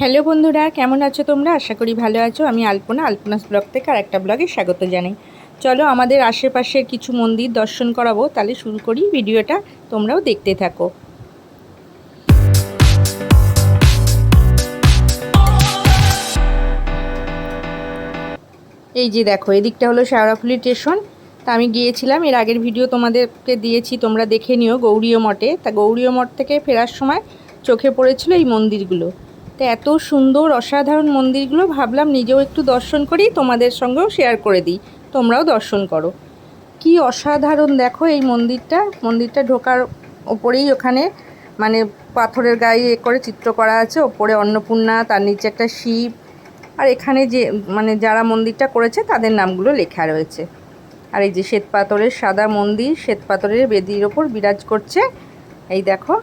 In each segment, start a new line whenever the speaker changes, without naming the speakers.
Hello বন্ধুরা, কেমন আছো তোমরা? আশা করি ভালো আছো। আমি আলপনা, আলপনাস ব্লগ থেকে আর একটা ব্লগে স্বাগত জানাই। চলো আমাদের আশেপাশের কিছু মন্দির দর্শন করাবো, তাহলে শুরু করি ভিডিওটা। তোমরাও দেখতে থাকো। এই যে দেখো, এদিকটা হলো শেওড়াফুলি স্টেশন। তা আমি গিয়েছিলাম, এর আগের ভিডিও তোমাদেরকে দিয়েছি, তোমরা দেখে নিও গৌরীয় মঠে। তা গৌরীয় মঠ থেকে ফেরার সময় চোখে পড়েছিল এই মন্দিরগুলো। তো এত সুন্দর, অসাধারণ মন্দিরগুলো ভাবলাম নিজেও একটু দর্শন করি, তোমাদের সঙ্গেও শেয়ার করে দিই। তোমরাও দর্শন করো। কি অসাধারণ দেখো এই মন্দিরটা। মন্দিরটা ঢোকার ওপরেই ওখানে মানে পাথরের গায়ে এ করে চিত্র করা আছে। ওপরে অন্নপূর্ণা, তার নিচে একটা শিব। আর এখানে যে মানে যারা মন্দিরটা করেছে তাদের নামগুলো লেখা রয়েছে। আর এই যে শ্বেতপাথরের সাদা মন্দির শ্বেতপাথরের বেদির ওপর বিরাজ করছে। এই দেখো,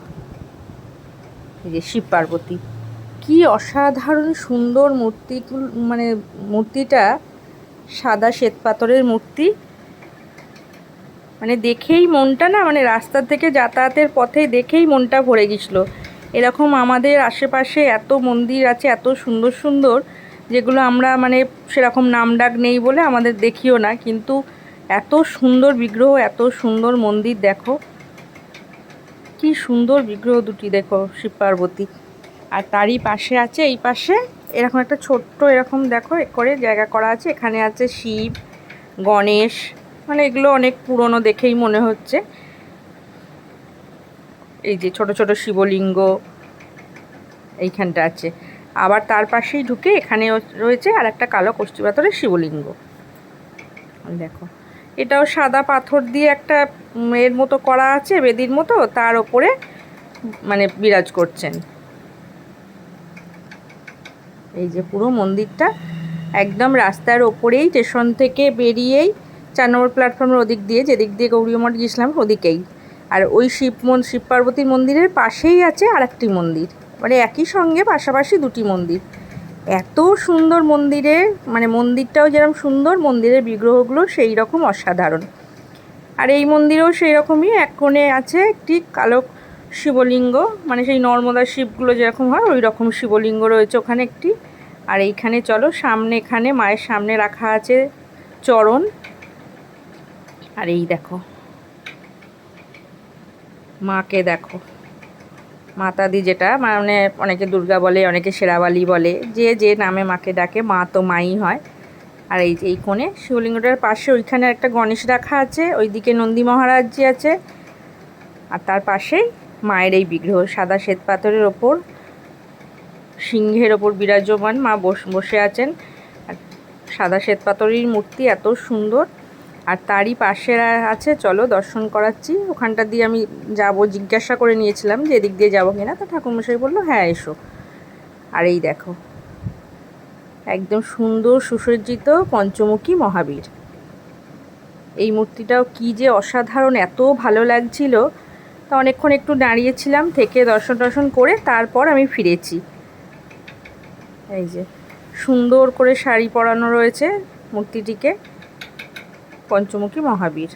এই যে শিব পার্বতী। কি অসাধারণ সুন্দর মূর্তি মানে মূর্তিটা, সাদা শ্বেত পাথরের মূর্তি। মানে দেখেই মনটা না মানে রাস্তা থেকে যাতায়াতের পথে দেখেই মনটা ভরে গেছিল এরকম আমাদের আশেপাশে এত মন্দির আছে, এত সুন্দর সুন্দর, যেগুলো আমরা মানে সেরকম নাম ডাক নেই বলে আমাদের দেখিও না। কিন্তু এত সুন্দর বিগ্রহ, এত সুন্দর মন্দির দেখো। কি সুন্দর বিগ্রহ দুটি দেখো, শিব পার্বতী। আর তারই পাশে আছে, এই পাশে এরকম একটা ছোট্ট এরকম দেখো করে জায়গা করা আছে, এখানে আছে শিব, গণেশ মানে এগুলো অনেক পুরনো দেখেই মনে হচ্ছে। এই যে ছোট ছোট শিবলিঙ্গ এইখানটা আছে। আবার তার পাশেই ঢুকে এখানে রয়েছে আর একটা কালো কষ্টি পাথরের শিবলিঙ্গ। দেখো, এটাও সাদা পাথর দিয়ে একটা এর মতো করা আছে, বেদির মতো, তার ওপরে মানে বিরাজ করছেন। এই যে পুরো মন্দিরটা একদম রাস্তার ওপরেই স্টেশন থেকে বেরিয়েই চার নম্বর প্ল্যাটফর্মের ওদিক দিয়ে, যেদিক দিয়ে গৌরী মঠ গিয়েছিলাম, ওদিকেই। আর ওই শিব শিব পার্বতীর মন্দিরের পাশেই আছে আরেকটি মন্দির। মানে একই সঙ্গে পাশাপাশি দুটি মন্দির। এত সুন্দর মন্দিরে মানে মন্দিরটাও যেরকম সুন্দর, মন্দিরের বিগ্রহগুলো সেই রকম অসাধারণ। আর এই মন্দিরেও সেই রকমই এক কোণে আছে একটি কালো শিবলিঙ্গ মানে সেই নর্মদা শিবগুলো যেরকম হয় ওই রকম শিবলিঙ্গ রয়েছে ওখানে একটি। আর এইখানে চলো, সামনে এখানে, মায়ের সামনে রাখা আছে চরণ। আর এই দেখো, মাকে দেখো। মাতাদি যেটা মানে অনেকে দুর্গা বলে, অনেকে সেরাবালি বলে, যে যে নামে মাকে ডাকে, মা তো মাই হয়। আর এই যে এই কোণে শিবলিঙ্গটার পাশে ওইখানে একটা গণেশ রাখা আছে, ওইদিকে নন্দী মহারাজজি আছে, আর তার পাশেই মায়ের এই বিগ্রহ, সাদা শ্বেত পাথরের ওপর। সিংহের ওপর বিরাজমান মা বসে আছেন। আর সাদা শ্বেত পাথরের মূর্তি এত সুন্দর। আর তারই পাশে আছে, চলো দর্শন করাচ্ছি। ওখানটা দিয়ে আমি যাব, জিজ্ঞাসা করে নিয়েছিলাম যে এদিক দিয়ে যাব কিনা। তা ঠাকুরমশাই বলল হ্যাঁ এসো। আর এই দেখো, একদম সুন্দর সুসজ্জিত পঞ্চমুখী মহাবীর। এই মূর্তিটাও কি যে অসাধারণ, এত ভালো লাগছিল। তা অনেকক্ষণ একটু দাঁড়িয়েছিলাম, থেকে দর্শন টর্শন করে তারপর আমি ফিরেছি। এই যে, সুন্দর করে শাড়ি পরানো রয়েছে মূর্তিটিকে, পঞ্চমুখী মহাবীর।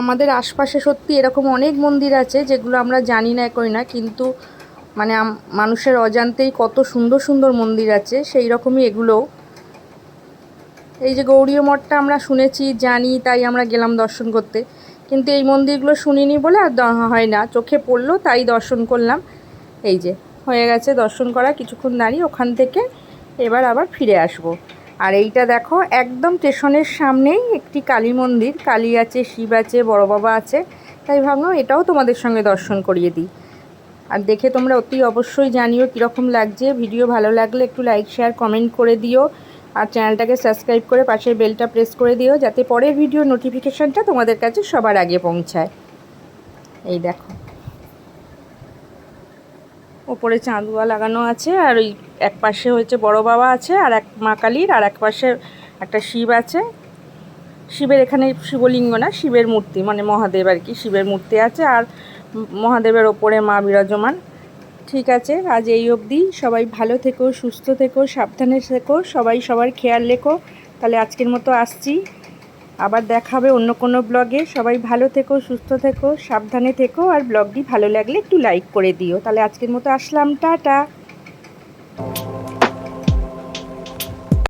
আমাদের আশপাশে সত্যি এরকম অনেক মন্দির আছে যেগুলো আমরা জানি না করি না, কিন্তু মানে মানুষের অজান্তেই কত সুন্দর সুন্দর মন্দির আছে, সেই রকমই এগুলোও। এই যে গৌরীয় মঠটা আমরা শুনেছি, জানি, তাই আমরা গেলাম দর্শন করতে। কিন্তু এই মন্দিরগুলো শুনিনি বলে আর হয় না, চোখে পড়ল, তাই দর্শন করলাম। এই যে হয়ে গেছে দর্শন করা, কিছুক্ষণ দাঁড়িয়ে ওখান থেকে এবার আবার ফিরে আসব। আর এইটা দেখো, একদম স্টেশনের সামনেই একটি কালী মন্দির। কালী আছে, শিব আছে, বড় বাবা আছে। তাই ভাবলাম এটাও তোমাদের সঙ্গে দর্শন করিয়ে দিই। আর দেখে তোমরা অতি অবশ্যই জানিও কীরকম লাগছে। ভিডিও ভালো লাগলে একটু লাইক শেয়ার কমেন্ট করে দিও। আর চ্যানেলটাকে সাবস্ক্রাইব করে পাশের বেলটা প্রেস করে দিও, যাতে পরের ভিডিও নোটিফিকেশানটা তোমাদের কাছে সবার আগে পৌঁছায়। এই দেখো। ওপরে চাঁদুয়া লাগানো আছে, আর ওই এক পাশে হচ্ছে বড় বাবা আছে, আর এক মা কালীর, আর এক পাশে একটা শিব আছে। শিবের এখানে শিবলিঙ্গ না, শিবের মূর্তি মানে মহাদেব আর কি, শিবের মূর্তি আছে, আর মহাদেবের ওপরে মা বিরাজমান। ঠিক আছে, আজ এই অবধি। সবাই ভালো থেকো, সুস্থ থেকো, সাবধানে থেকো, সবাই সবার খেয়াল রেখো। তাহলে আজকের মতো আসছি। আবার দেখা হবে অন্য কোনো ব্লগে সবাই ভালো থেকো, সুস্থ থেকো, সাবধানে থেকো, আর ব্লগটি ভালো লাগলে একটু লাইক করে দিও। তাহলে আজকের মতো আসলাম, টাটা।